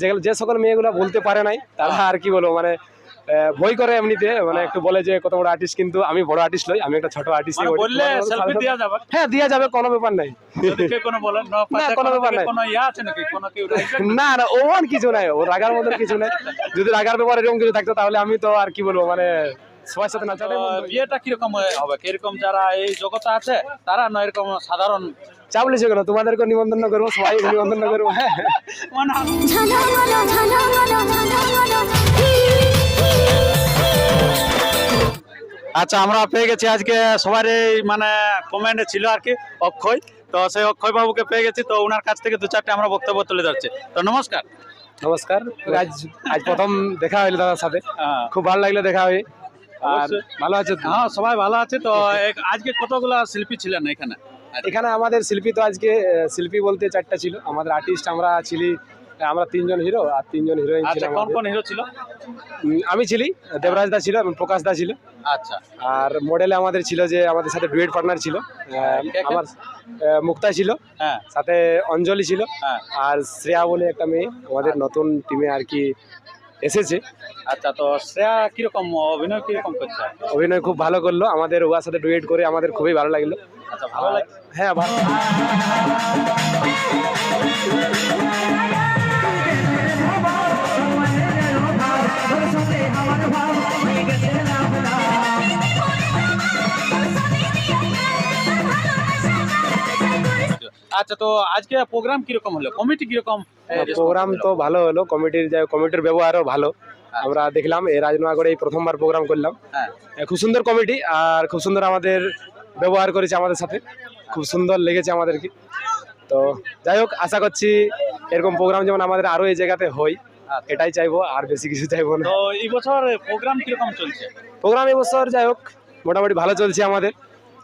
যেগুলো যে সকল মেয়েগুলো বলতে পারে নাই তারা আর কি বলব মানে বই ভয় করে এমনিতে মানে একটু বলে যে কত বড় আর্টিস্ট কিন্তু আমি বড় আর্টিস্ট নই আমি একটা ছোট আর্টিস্ট মানে বললে সেলফি দেওয়া যাবে? হ্যাঁ দিয়া যাবে কোনো ব্যাপার নাই। কোনো বলেন না কোনো ব্যাপার নাই। কোনো ইয়া আছে নাকি? কোনো কেউ না না ওমান কিছু নাই ও রাগার মধ্যে কিছু নাই। যদি রাগার ব্যাপারে এরকম কিছু থাকতো তাহলে আমি তো আর কি বলব মানে সবার সাথে নাচাটাই। বিয়েটা কীরকম হবে? কীরকম যারা এই জগতে আছে তারা না এরকম সাধারণ চাপ লিছো কেন তোমাদেরকে নিমন্ত্রণ করব সবাই নিমন্ত্রণ করব। হ্যাঁ মানে ঝলমলো ঝলমলো আচ্ছা আমরা পেয়ে গেছি আজকে সবার এই মানে কমেন্টে ছিল আর কি অক্ষয়। তো সেই অক্ষয় বাবুকে পেয়ে গেছি তো ওনার কাছ থেকে দু চারটে আমরা বক্তব্য তুলে ধরছি। তো নমস্কার। নমস্কার। আজ আজ প্রথম দেখা হইল দাদার সাথে। খুব ভালো লাগল দেখা হয়ে। ভালো আছে হ্যাঁ সবাই ভালো আছে তো আজকে কতগুলা শিল্পী ছিলেন এখানে? এখানে আমাদের শিল্পী তো আজকে শিল্পী বলতে চারটা ছিল। আমাদের আর্টিস্ট আমরা ছিলি আমরা তিনজন হিরো আর তিনজন হিরোইন ছিল আচ্ছা কোন কোন হিরো ছিল? আমি ছিলি দেবরাজ দা ছিল এবং প্রকাশ দা ছিল। আচ্ছা। আর মডেলে আমাদের ছিল যে আমাদের সাথে ডুয়েট পার্টনার ছিল। কে? আমার মুক্তা ছিল। হ্যাঁ। সাথে অঞ্জলি ছিল। হ্যাঁ। আর শ্রেয়া বলে একটা মেয়ে আমাদের নতুন টিমে আর কি এসেছে। আচ্ছা তো শ্রেয়া কীরকম অভিনয় কীরকম করছে? অভিনয় খুব ভালো করল আমাদের ওয়ার সাথে ডুয়েট করে আমাদের খুবই ভালো লাগল। আচ্ছা ভালো লাগে হ্যাঁ ভালো আচ্ছা তো আজকে প্রোগ্রাম কীরকম হলো? কমিটি কীরকম প্রোগ্রাম তো ভালো হলো। কমিটির যে কমিটির ব্যবহারও ভালো। আমরা দেখলাম এই রাজনগরে এই প্রথমবার প্রোগ্রাম করলাম। হ্যাঁ। খুব সুন্দর কমিটি আর খুব সুন্দর আমাদের ব্যবহার করেছে আমাদের সাথে। খুব সুন্দর লেগেছে আমাদেরকে। তো যাই হোক আশা করছি এরকম প্রোগ্রাম যেমন আমাদের আরও এই জায়গাতে হয় আচ্ছা। এটাই চাইব আর বেশি কিছু চাইব না। এই বছর প্রোগ্রাম কীরকম চলছে? প্রোগ্রাম এবছর যাই হোক মোটামুটি ভালো চলছে আমাদের।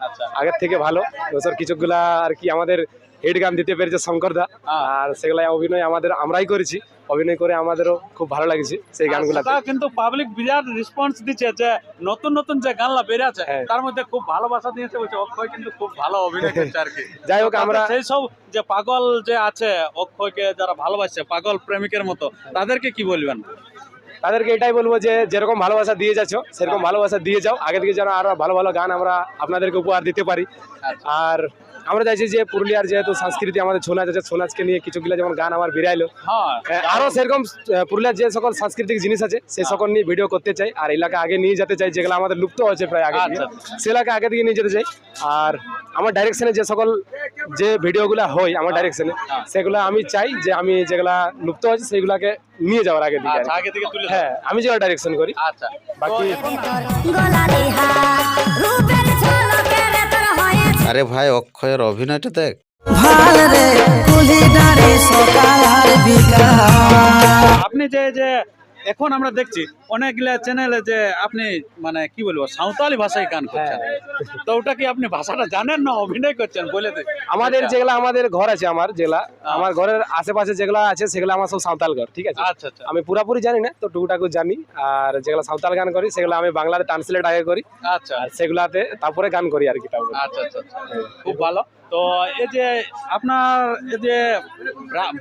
আচ্ছা। আগের থেকে ভালো। এবছর কিছুগুলা আর কি আমাদের হেড গান দিতে পেরেছে শঙ্করদা হ্যাঁ। আর সেগুলা অভিনয় আমাদের আমরাই করেছি। অভিনয় করে আমাদেরও খুব ভালো লাগছে সেই গানগুলাতে সেটা কিন্তু পাবলিক বিরাট রেসপন্স দিচ্ছে যে নতুন নতুন যে গানলা বেরিয়েছে হ্যাঁ। তার মধ্যে খুব ভালোবাসা দিয়েছে বলছে অক্ষয় কিন্তু খুব ভালো অভিনয় করছে আর কি। যাই হোক আমরা সেই সব যে পাগল যে আছে অক্ষয়কে যারা ভালোবাসে পাগল প্রেমিকের মতো তাদেরকে কি বলবেন? তাদেরকে এটাই বলব যে যেরকম ভালোবাসা দিয়ে যাচ্ছ সেরকম ভালোবাসা দিয়ে যাও। আগে থেকে যেন আরও ভালো ভালো গান আমরা আপনাদেরকে উপহার দিতে পারি। আচ্ছা। আর আমরা চাইছি যে পুরুলিয়ার যেহেতু সংস্কৃতি আমাদের ছৌ নাচ আছে ছৌ নাচকে নিয়ে কিছুগুলো যেমন গান আমার বেরাইলো। হ্যাঁ আহ, আরও সেরকম পুরুলিয়ার যে সকল সাংস্কৃতিক জিনিস আছে সে সকল নিয়ে ভিডিও করতে চাই। আর এলাকা আগে নিয়ে যেতে চাই যেগুলো আমাদের লুপ্ত হয়েছে প্রায় আগে আচ্ছা। সে এলাকা আগে থেকে নিয়ে যেতে চাই। আর আমার ডাইরেকশনে যে সকল যে ভিডিওগুলো হয় আমার ডাইরেকশনে সেগুলো আমি চাই যে আমি যেগুলা লুপ্ত হয়েছে সেগুলাকে নিয়ে যাওয়ার আগে দিকে আচ্ছা। আগে থেকে তুলে হ্যাঁ আমি যেটা ডাইরেকশন করি। আচ্ছা। বাকি আরে ভাই অক্ষয়ের অভিনয়টা দেখ। ভালো রে কুলি দাঁড়ে সকাল আর বিকাল। আপনি যে যে এখন আমরা দেখছি অনেকগুলা চ্যানেলে যে আপনি মানে কি বলব সাঁওতালি ভাষায় গান করছেন। তো ওটা কি আপনি ভাষাটা জানেন না অভিনয় করছেন বলে আমাদের যেগুলা আমাদের ঘর আছে আমার যেগুলা আমার ঘরের আশেপাশে যেগুলা আছে সেগুলো আমার সব সাঁওতাল ঘর ঠিক আছে? আচ্ছা আচ্ছা। আমি পুরাপুরি জানি না তো টুকটাকু জানি। আর যেগুলো সাঁওতাল গান করি সেগুলো আমি বাংলাতে ট্রান্সলেট আগে করি। আচ্ছা। আর সেগুলাতে তারপরে গান করি আর কি তারপরে। আচ্ছা আচ্ছা আচ্ছা। খুব ভালো। তো এই যে আপনার এই যে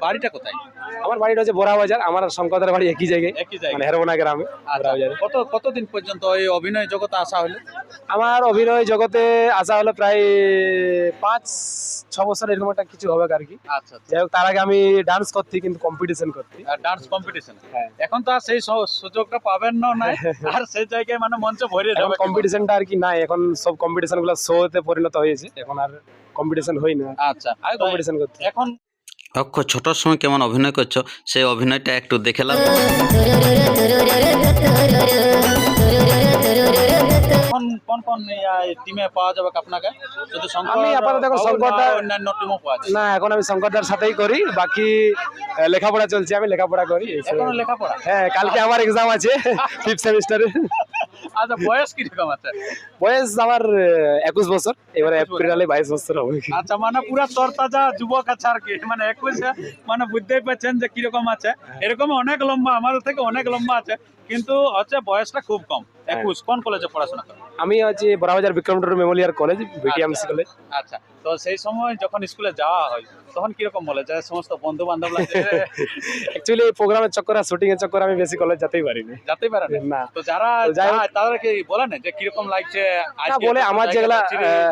বাড়িটা কোথায়? আমার বাড়িটা হচ্ছে বোরা বাজার। আমার শঙ্করের বাড়ি একই জায়গায় একই জায়গায়। মানে হেরবোনা গ্রামে আচ্ছা, কত কতদিন পর্যন্ত এই অভিনয় জগতে আসা হলো? আমার অভিনয় জগতে আসা হলো প্রায় পাঁচ ছ বছর এরকম একটা কিছু হবে আর কি। আচ্ছা যাই হোক তার আগে আমি ডান্স করতে কিন্তু কম্পিটিশন করতে ডান্স কম্পিটিশন। এখন তো আর সেই সুযোগটা পাবেন না নাই। আর সেই জায়গায় মানে মঞ্চ ভরে যাবে কম্পিটিশনটা আর কি নাই। এখন সব কম্পিটিশনগুলো শোতে পরিণত হয়েছে। এখন আর কম্পিটিশন হই না। আচ্ছা কম্পিটিশন করতে এখন অক্ষয় ছোটর সময় কেমন অভিনয় করছ? সেই অভিনয়টা একটু দেখেলাম এখন কোন কোন টিমে পাওয়া যাবে আপনাকে? শঙ্কর আমি আপাতত এখন শঙ্করদা- অন্যান্য টিমও পাওয়া যায়। না এখন আমি শঙ্করদার সাথেই করি। বাকি লেখাপড়া চলছে আমি লেখাপড়া করি। এখনও লেখাপড়া? হ্যাঁ কালকে আমার এক্সাম আছে ফিফথ সেমিস্টারে আচ্ছা বয়স কীরকম আছে? বয়স আমার আহ, একুশ বছর। এবারে এপ্রিলে বাইশ বছর হবে। আচ্ছা মানে পুরা তরতাজা যুবক আছে আর কি। মানে একুশে মানে বুঝতেই পারছেন যে কীরকম আছে। এরকম অনেক লম্বা আমাদের থেকে অনেক লম্বা আছে কিন্তু হচ্ছে বয়সটা খুব কম। একুশ কোন কলেজে পড়াশোনা করেন? আমি হচ্ছে Burrabazar memorial college BTMC college আচ্ছা তো সেই সময় যখন স্কুলে যাওয়া হয় তখন কীরকম বলে যে সমস্ত বন্ধু বান্ধব অ্যাকচুয়ালি এই প্রোগ্রামের চক্করে শুটিং এর চক্করে আমি বেশি কলেজ যেতেই পারিনি। যেতেই পারে না। তো যারা যায় তারা কি বলে না যে কীরকম লাগছে আজকে বলে আমার যেগুলা,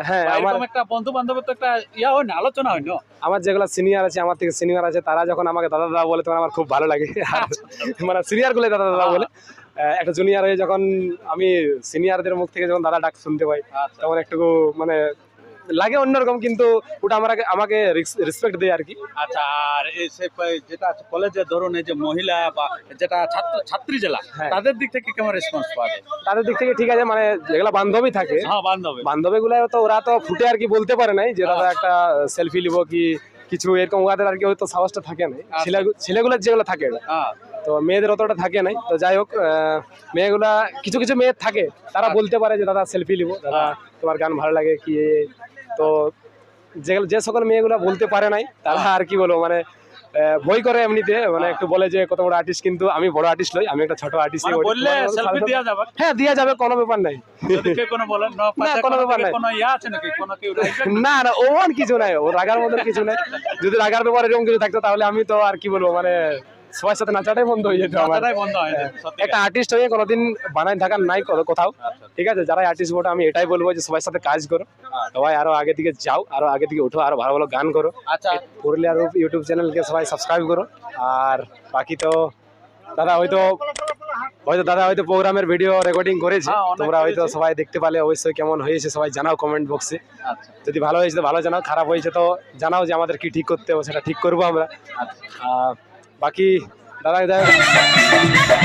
হ্যাঁ, আমার- একটা বন্ধু বান্ধবের তো একটা ইয়া হয় না আলোচনা হয় না? আমার যেগুলো সিনিয়র আছে আমার থেকে সিনিয়র আছে তারা যখন আমাকে দাদা দাদা বলে তখন আমার খুব ভালো লাগে। আর মানে সিনিয়রগুলো দাদা দাদা বলে একটা জুনিয়র হয়ে যখন আমি সিনিয়রদের মুখ থেকে যখন দাদা ডাক শুনতে পাই আচ্ছা। তখন একটু মানে লাগে অন্যরকম কিন্তু ওটা আমাকে আমাকে রেসপেক্ট দেয় আর কি আচ্ছা আর যেটা কলেজে ধরুন এই যে মহিলা বা যেটা ছাত্র ছাত্রী জেলা হ্যাঁ। তাদের দিক থেকে কেমন রেসপন্স পাওয়া যায়? তাদের দিক থেকে ঠিক আছে মানে যেগুলো বান্ধবী থাকে হ্যাঁ বান্ধবী। গুলো তো ওরা তো ফুটে আর কি বলতে পারে নাই যে দাদা একটা সেলফি নিবো কি কিছু এরকম ওদের আর কি হয়তো সাহসটা থাকে না ছেলে ছেলেগুলোর যেগুলো থাকে হ্যাঁ। তো মেয়েদের অতটা থাকে নাই। তো যাই হোক মেয়েগুলা কিছু কিছু মেয়ে থাকে তারা বলতে পারে যে দাদা সেলফি নিবো দাদা তোমার গান ভালো লাগে কি? তো যে যে সকল মেয়েগুলা বলতে পারে নাই তারা আর কি বলব মানে ভয় করে এমনিতে মানে একটু বলে যে কত বড় আর্টিস্ট কিন্তু আমি বড় আর্টিস্ট নই আমি একটা ছোট আর্টিস্ট মানে বললে সেলফি যাবে? হ্যাঁ দেওয়া যাবে কোনো ব্যাপার নাই। যদি কেউ কোনো বলেন না কোনো ব্যাপার নাই। কোনো ইয়া আছে নাকি? কোনো কেউ? না না ও আর কিছু নাই ও রাগার মতন কিছু নাই। যদি রাগার ব্যাপারে এরকম কিছু থাকতো তাহলে আমি তো আর কি বলব মানে সবার সাথে নাচাটাই বন্ধ হয়ে যেত আমার। বন্ধ হয় একটা আর্টিস্ট হয়ে কোনোদিন বানায় থাকার নাই কোথাও। আচ্ছা। ঠিক আছে যারা আর্টিস্ট বটে আমি এটাই বলব যে সবার সাথে কাজ করো। সবাই আরও আগে দিকে যাও আরও আগে দিকে উঠো আরও ভালো ভালো গান করো। আচ্ছা। পুরুলিয়ার ইউটিউব চ্যানেলকে সবাই সাবস্ক্রাইব করো। আর বাকি তো দাদা হয়তো হয়তো দাদা হয়তো প্রোগ্রামের ভিডিও রেকর্ডিং করেছে। হ্যাঁ, তোমরা হয়তো সবাই দেখতে পালে অবশ্যই কেমন হয়েছে সবাই জানাও কমেন্ট বক্সে আচ্ছা। যদি ভালো হয়েছে তো ভালো জানাও খারাপ হয়েছে তো জানাও যে আমাদের কি ঠিক করতে হবে সেটা ঠিক করব আমরা। আচ্ছা। বাকি দাদা যাই হোক, এটাই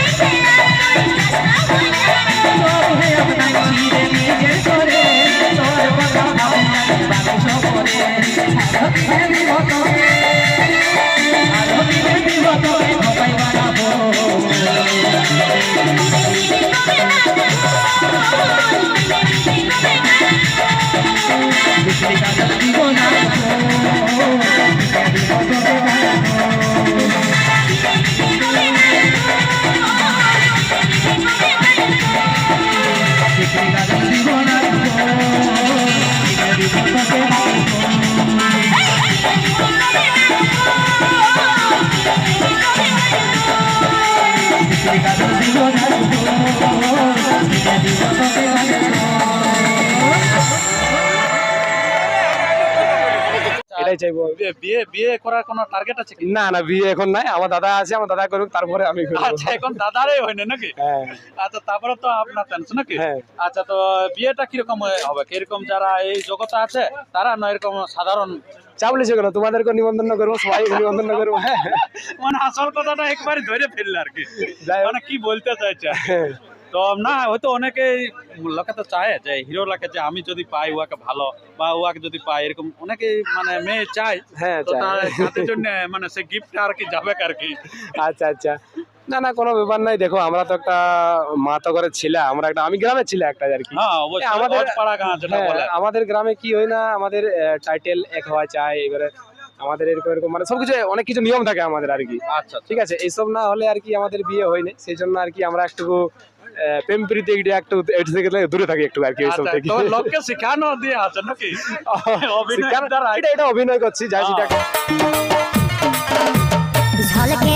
চাইব। বিয়ে- বিয়ে করার কোনো টার্গেট আছে কি? না না বিয়ে এখন নাই। আমার দাদা আছে আমার দাদা করুক তারপরে আমি করব। আচ্ছা এখন দাদারই হয় না নাকি? হ্যাঁ। আচ্ছা তারপরে তো আপনার টেনশন নাকি? হ্যাঁ। আচ্ছা তো বিয়েটা কীরকম হবে? কীরকম যারা এই জগতে আছে তারা না এরকম সাধারণ? চাপ লিখে কেন তোমাদেরকে নিমন্ত্রণ করব সবাই নিমন্ত্রণ করব। মানে আসল কথাটা একবারই ধরে ফেললে আর কি। মানে কি বলতে চাইছে? হ্যাঁ। তো না হয়তো অনেকে লোকে তো চায় যে হিরো লাগে যে আমি যদি পাই উহাকে ভালো বা উহাকে যদি পাই এরকম অনেকেই মানে মেয়ে চায়। হ্যাঁ তো তার জন্য মানে সে গিফট আর কি যাবে আর কি? আচ্ছা আচ্ছা। না না কোনো ব্যাপার নাই। দেখো আমরা তো একটা মাতো করে ছিলা আমরা একটা আমি গ্রামের ছিল একটা আর কি। অবশ্যই আমাদের- আমাদের পাড়া গাঁ যেটা হ্যাঁ, আমাদের গ্রামে কি হয় না আমাদের টাইটেল এক হওয়া চাই এবারে আমাদের এরকম এরকম মানে সবকিছু অনেক কিছু নিয়ম থাকে আমাদের আর কি। আচ্ছা ঠিক আছে এইসব না হলে আর কি আমাদের বিয়ে হয়নি সেই জন্য আর কি আমরা একটু আহ, প্রেম প্রীতি একটু এটি থেকে দূরে থাকি একটু আর কি এইসব থেকে তো লোককে শেখানো দিয়ে আছে নাকি? অভিনয় এটা এটা অভিনয় করছি সেটা ঝলকে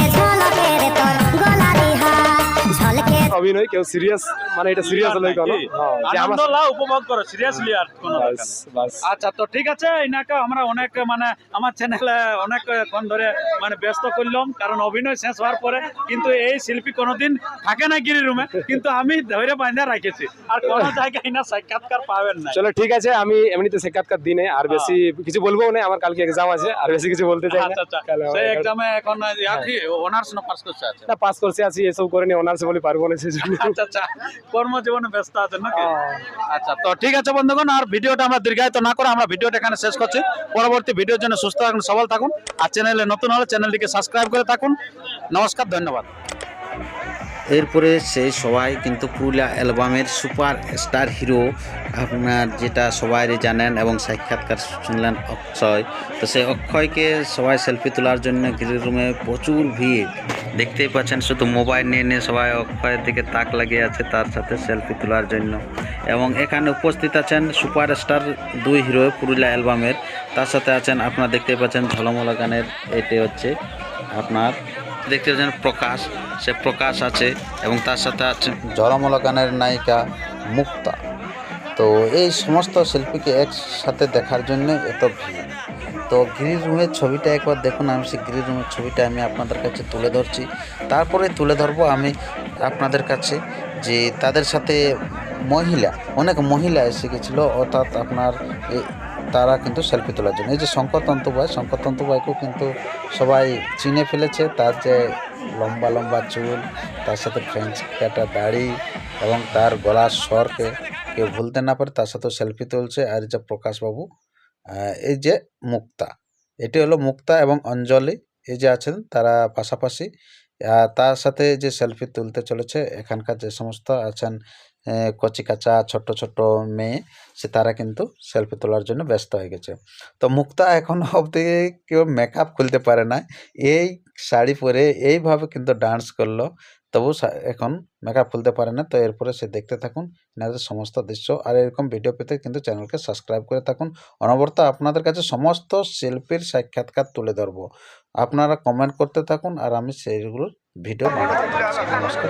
ঝলকে অভিনয় কেউ সিরিয়াস মানে এটা সিরিয়াস কোনো হ্যাঁ, আনন্দ আমার লাও উপভোগ করো সিরিয়াসলি আর কোনো নেই। আচ্ছা তো ঠিক আছে ইনাকে আমরা অনেক মানে আমার চ্যানেলে অনেকক্ষণ ধরে মানে ব্যস্ত করলাম কারণ অভিনয় শেষ হওয়ার পরে কিন্তু এই শিল্পী কোনোদিন থাকে না গিরি রুমে কিন্তু আমি ধরে বাঁধা রাখেছি। আর কোনো জায়গায় না সাক্ষাৎকার পাবেন না। চলো ঠিক আছে আমি এমনিতে সাক্ষাৎকার দিনে আর বেশি কিছু বলব না আমার কালকে এক্সাম আছে আর বেশি কিছু বলতে চাই না। আচ্ছা আচ্ছা। সেই এক্সামে এখন অনার্স না পাস করছে আছে না পাস করছে আছি এসব করে নি অনার্স বলে পারব না জন্য আচ্ছা আচ্ছা। কর্মজীবনে ব্যস্ত আছেন নাকি। আচ্ছা। তো ঠিক আছে বন্ধুগণ আর ভিডিওটা আমরা দীর্ঘায়িত না করে আমরা ভিডিওটা এখানে শেষ করছি। পরবর্তী ভিডিওর জন্য সুস্থ থাকুন সবল থাকুন আর চ্যানেলে নতুন হলে চ্যানেলটিকে সাবস্ক্রাইব করে থাকুন। নমস্কার ধন্যবাদ। এরপরে সেই সবাই কিন্তু পুরুলিয়া অ্যালবামের সুপার স্টার হিরো আপনার যেটা সবাই জানেন এবং সাক্ষাৎকার শুনলেন অক্ষয়। তো সেই অক্ষয়কে সবাই সেলফি তোলার জন্য গ্রিল রুমে প্রচুর ভিড়। দেখতেই পাচ্ছেন, শুধু মোবাইল নিয়ে নিয়ে সবাই অক্ষয়ের দিকে তাক লাগিয়ে আছে, তার সাথে সেলফি তোলার জন্য। এবং এখানে উপস্থিত আছেন সুপারস্টার দুই হিরো পুরুলিয়া অ্যালবামের। তার সাথে আছেন, আপনারা দেখতেই পাচ্ছেন ঝলমলা গানের এটি হচ্ছে আপনার, দেখতে পাচ্ছেন প্রকাশ, সে প্রকাশ আছে এবং তার সাথে আছেন ঝলমলা গানের নায়িকা মুক্তা। তো এই সমস্ত শিল্পীকে একসাথে দেখার জন্য এত ভিড়। তো গ্রিন রুমের ছবিটা একবার দেখুন, আমি সেই গ্রিন রুমের ছবিটা আমি আপনাদের কাছে তুলে ধরছি। তারপরে তুলে ধরবো আমি আপনাদের কাছে যে তাদের সাথে মহিলা, অনেক মহিলা এসে গেছিল, অর্থাৎ আপনার তারা কিন্তু সেলফি তোলার জন্য। এই যে শঙ্কর তন্তুবাই শঙ্কর তন্তুবাইকেও কিন্তু সবাই চিনে ফেলেছে, তার যে লম্বা লম্বা চুল, তার সাথে ফ্রেঞ্চ কাটা দাড়ি এবং তার গলার স্বরকে কেউ ভুলতে না পারে, তার সাথেও সেলফি তুলছে। আর যে প্রকাশবাবু এই যে মুক্তা এটি হলো মুক্তা এবং অঞ্জলি। এই যে আছেন তারা পাশাপাশি। তার সাথে যে সেলফি তুলতে চলেছে এখানকার যে সমস্ত আছেন আহ, কচি কাচা ছোট্ট ছোট্ট মেয়ে সে তারা কিন্তু সেলফি তোলার জন্য ব্যস্ত হয়ে গেছে। তো মুক্তা এখন অবধি কেউ মেকআপ খুলতে পারে না এই শাড়ি পরে এইভাবে কিন্তু ডান্স করল। তবু এখন মেকআপ খুলতে পারে না তো এরপরে সে দেখতে থাকুন এনাদের সমস্ত দৃশ্য আর এরকম ভিডিও পেতে কিন্তু চ্যানেলকে সাবস্ক্রাইব করে থাকুন অনবরত আপনাদের কাছে সমস্ত শিল্পীর সাক্ষাৎকার তুলে ধরব আপনারা কমেন্ট করতে থাকুন আর আমি সেইগুলোর ভিডিও নমস্কার